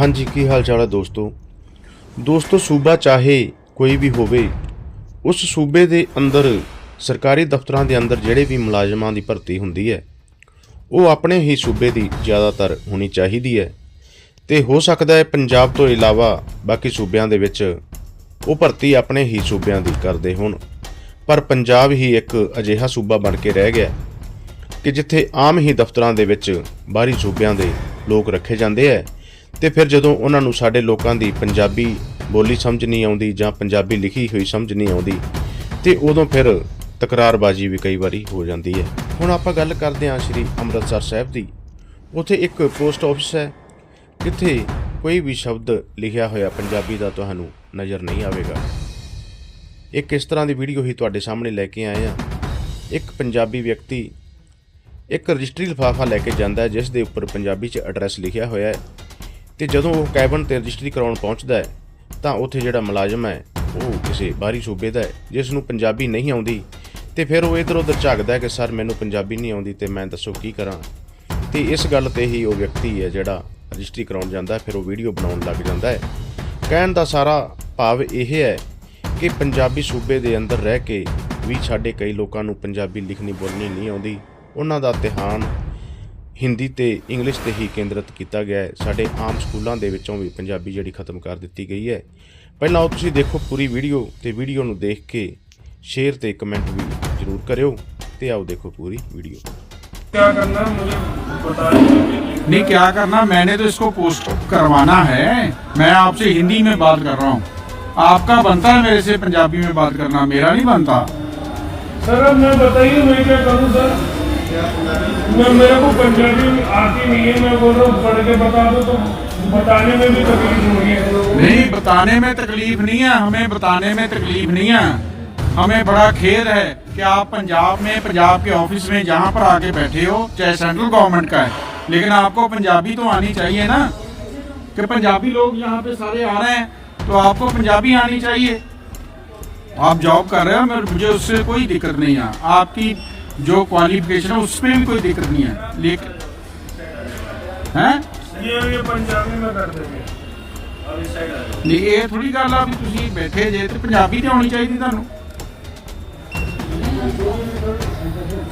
ਹਾਂਜੀ, ਕੀ ਹਾਲ ਚਾਲ ਹੈ ਦੋਸਤੋ? ਦੋਸਤੋ, ਸੂਬਾ ਚਾਹੇ ਕੋਈ ਵੀ ਹੋਵੇ, ਉਸ ਸੂਬੇ ਦੇ ਅੰਦਰ, ਸਰਕਾਰੀ ਦਫ਼ਤਰਾਂ ਦੇ ਅੰਦਰ ਜਿਹੜੇ ਵੀ ਮੁਲਾਜ਼ਮਾਂ ਦੀ ਭਰਤੀ ਹੁੰਦੀ ਹੈ, ਉਹ ਆਪਣੇ ਹੀ ਸੂਬੇ ਦੀ ਜ਼ਿਆਦਾਤਰ ਹੋਣੀ ਚਾਹੀਦੀ ਹੈ। ਤੇ ਹੋ ਸਕਦਾ ਹੈ ਪੰਜਾਬ ਤੋਂ ਇਲਾਵਾ ਬਾਕੀ ਸੂਬਿਆਂ ਦੇ ਵਿੱਚ ਉਹ ਭਰਤੀ ਆਪਣੇ ਹੀ ਸੂਬਿਆਂ ਦੀ ਕਰਦੇ ਹੋਣ। ਪਰ ਪੰਜਾਬ ਹੀ ਇੱਕ ਅਜਿਹਾ ਸੂਬਾ ਬਣ ਕੇ ਰਹਿ ਗਿਆ ਕਿ ਜਿੱਥੇ ਆਮ ਹੀ ਦਫ਼ਤਰਾਂ ਦੇ ਵਿੱਚ ਬਾਹਰੀ ਸੂਬਿਆਂ ਦੇ ਲੋਕ ਰੱਖੇ ਜਾਂਦੇ ਐ ਤੇ ਫਿਰ ਜਦੋਂ ਉਹਨਾਂ ਨੂੰ ਸਾਡੇ ਲੋਕਾਂ ਦੀ ਪੰਜਾਬੀ ਬੋਲੀ ਸਮਝ ਨਹੀਂ ਆਉਂਦੀ ਜਾਂ ਪੰਜਾਬੀ ਲਿਖੀ ਹੋਈ ਸਮਝ ਨਹੀਂ ਆਉਂਦੀ, ਤੇ ਉਦੋਂ ਫਿਰ ਤਕਰਾਰਬਾਜ਼ੀ ਵੀ ਕਈ ਵਾਰੀ ਹੋ ਜਾਂਦੀ ਹੈ। ਹੁਣ ਆਪਾਂ ਗੱਲ ਕਰਦੇ ਹਾਂ ਸ਼੍ਰੀ ਅੰਮ੍ਰਿਤਸਰ ਸਾਹਿਬ ਦੀ। ਉੱਥੇ ਇੱਕ ਪੋਸਟ ਆਫਿਸ ਹੈ, ਜਿੱਥੇ ਕੋਈ ਵੀ ਸ਼ਬਦ ਲਿਖਿਆ ਹੋਇਆ ਪੰਜਾਬੀ ਦਾ ਤੁਹਾਨੂੰ ਨਜ਼ਰ ਨਹੀਂ ਆਵੇਗਾ। ਇੱਕ ਇਸ ਤਰ੍ਹਾਂ ਦੀ ਵੀਡੀਓ ਹੀ ਤੁਹਾਡੇ ਸਾਹਮਣੇ ਲੈ ਕੇ ਆਏ ਹਾਂ। ਇੱਕ ਪੰਜਾਬੀ ਵਿਅਕਤੀ ਇੱਕ ਰਜਿਸਟਰੀ ਲਿਫਾਫਾ ਲੈ ਕੇ ਜਾਂਦਾ ਹੈ, ਜਿਸ ਦੇ ਉੱਪਰ ਪੰਜਾਬੀ 'ਚ ਐਡਰੈਸ ਲਿਖਿਆ ਹੋਇਆ ਹੈ। ਤੇ ਜਦੋਂ ਉਹ ਕੈਬਨ ਤੇ ਰਜਿਸਟਰੀ ਕਰਾਉਣ ਪਹੁੰਚਦਾ ਹੈ, ਤਾਂ ਉੱਥੇ ਜਿਹੜਾ ਮੁਲਾਜ਼ਮ ਹੈ, ਉਹ ਕਿਸੇ ਬਾਹਰੀ ਸੂਬੇ ਦਾ ਹੈ, ਜਿਸ ਨੂੰ ਪੰਜਾਬੀ ਨਹੀਂ ਆਉਂਦੀ। ਤੇ ਫਿਰ ਉਹ ਇਧਰ ਉਧਰ ਝਾਕਦਾ ਹੈ ਕਿ, ਸਰ, ਮੈਨੂੰ ਪੰਜਾਬੀ ਨਹੀਂ ਆਉਂਦੀ ਤੇ ਮੈਂ ਦੱਸੋ ਕੀ ਕਰਾਂ? ਤੇ ਇਸ ਗੱਲ ਤੇ ਹੀ ਉਹ ਵਿਅਕਤੀ ਹੈ ਜਿਹੜਾ ਰਜਿਸਟਰੀ ਕਰਾਉਣ ਜਾਂਦਾ ਫਿਰ ਉਹ ਵੀਡੀਓ ਬਣਾਉਣ ਲੱਗ ਜਾਂਦਾ ਹੈ। ਕਹਿਣ ਦਾ ਸਾਰਾ ਭਾਵ ਇਹ ਹੈ ਕਿ ਪੰਜਾਬੀ ਸੂਬੇ ਦੇ ਅੰਦਰ ਰਹਿ ਕੇ ਵੀ ਸਾਡੇ ਕਈ ਲੋਕਾਂ ਨੂੰ ਪੰਜਾਬੀ ਲਿਖਣੀ ਬੋਲਣੀ ਨਹੀਂ ਆਉਂਦੀ। ਉਹਨਾਂ ਦਾ ਧਿਆਨ ਹਿੰਦੀ ਤੇ ਇੰਗਲਿਸ਼ ਤੇ ਹੀ ਕੇਂਦਰਿਤ ਕੀਤਾ ਗਿਆ ਹੈ ਸਾਡੇ ਆਮ ਸਕੂਲਾਂ ਦੇ ਵਿੱਚੋਂ ਵੀ ਪੰਜਾਬੀ ਜਿਹੜੀ ਖਤਮ ਕਰ ਦਿੱਤੀ ਗਈ ਹੈ ਪਹਿਲਾਂ ਉਹ ਤੁਸੀਂ ਦੇਖੋ ਪੂਰੀ ਵੀਡੀਓ ਤੇ ਵੀਡੀਓ ਨੂੰ ਦੇਖ ਕੇ ਸ਼ੇਅਰ ਤੇ ਕਮੈਂਟ ਵੀ ਜ਼ਰੂਰ ਕਰਿਓ ਤੇ ਆਓ ਦੇਖੋ ਪੂਰੀ ਵੀਡੀਓ क्या करना है मुझे बता दीजिए नहीं क्या करना मैंने तो इसको पोस्ट करवाना है मैं आपसे हिंदी में बात कर रहा हूँ आपका बनता है मेरे से पंजाबी में बात करना मेरा नहीं बनता सर अब मैं बताइए मैं क्या करूँ सर मैं, मेरे को पंजाबी आती नहीं है, मैं बोल रहा हूँ, पढ़ के बता दो तो बताने में भी तकलीफ़ हो रही है नहीं, बताने में तकलीफ़ नहीं है, हमें बताने में तकलीफ़ नहीं है। हमें बड़ा खेद है कि आप पंजाब में, पंजाब के ऑफ़िस में जहाँ पर आके बैठे हो, चाहे सेंट्रल गवर्नमेंट का है, लेकिन आपको पंजाबी तो आनी चाहिए ना। कि पंजाबी लोग यहाँ पे सारे आ रहे हैं तो आपको पंजाबी आनी चाहिए। आप जॉब कर रहे हो मुझे उससे कोई दिक्कत नहीं है। आपकी जो क्वालिफिकेशन है उसमें भी कोई दिक्कत नहीं है लेकिन हैं ये ये पंजाबी में कर देंगे ਨਹੀਂ ਇਹ ਥੋੜੀ ਗੱਲ ਆ ਵੀ ਤੁਸੀਂ ਬੈਠੇ ਜੇ ਤੇ ਪੰਜਾਬੀ ਤੇ ਆਉਣੀ ਚਾਹੀਦੀ ਤੁਹਾਨੂੰ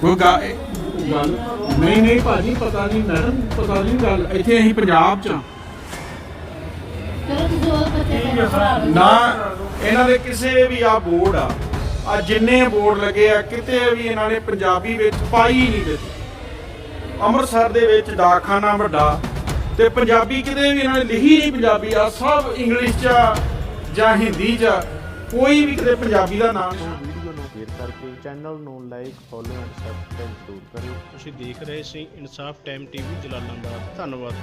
ਕੋਈ ਗਾ- ਇਹ ਗੱਲ ਨਹੀਂ ਨਹੀਂ ਭਾਜੀ ਪਤਾ ਨਹੀਂ ਮੈਡਮ ਪਤਾ ਨਹੀਂ ਗੱਲ ਇੱਥੇ ਅਸੀਂ ਪੰਜਾਬ ਚ ਆ। ਚਲੋ ਤੁਸੀਂ ਹੋਰ ਬੱਚੇ ਦਾ ਭਰਾ ਲਓ। ਨਾ ਇਹਨਾਂ ਦੇ ਕਿਸੇ ਵੀ ਆ ਬੋਰਡ ਆ ਆ ਜਿੰਨੇ ਬੋਰਡ ਲੱਗੇ ਆ ਕਿਤੇ ਵੀ ਇਹਨਾਂ ਨੇ ਪੰਜਾਬੀ ਵਿੱਚ ਪਾਈ ਹੀ ਨਹੀਂ ਦਿੱਤੀ। ਅੰਮ੍ਰਿਤਸਰ ਦੇ ਵਿੱਚ ਡਾਕਖਾਨਾ ਵੱਡਾ ਤੇ ਪੰਜਾਬੀ ਕਿਤੇ ਵੀ ਇਹਨਾਂ ਨੇ ਲਿਖੀ ਨਹੀਂ ਪੰਜਾਬੀ ਆ ਸਭ ਇੰਗਲਿਸ਼ ਚ ਆ ਜਾਂ ਹਿੰਦੀ ਚ ਆ। ਕੋਈ ਵੀ ਕਿਤੇ ਪੰਜਾਬੀ ਦਾ ਨਾਮ ਨਹੀਂ। ਵੀਡੀਓ ਨੂੰ ਸ਼ੇਅਰ ਕਰਕੇ ਚੈਨਲ ਨੂੰ ਲਾਈਕ ਫੋਲੋ ਐਂਡ ਸਬਸਕ੍ਰਾਈਬ ਜ਼ਰੂਰ ਕਰਿਓ। ਤੁਸੀਂ ਦੇਖ ਰਹੇ ਸੀ ਇਨਸਾਫ ਟਾਈਮ ਟੀਵੀ ਜਲਾਲਾਬਾਦ। ਧੰਨਵਾਦ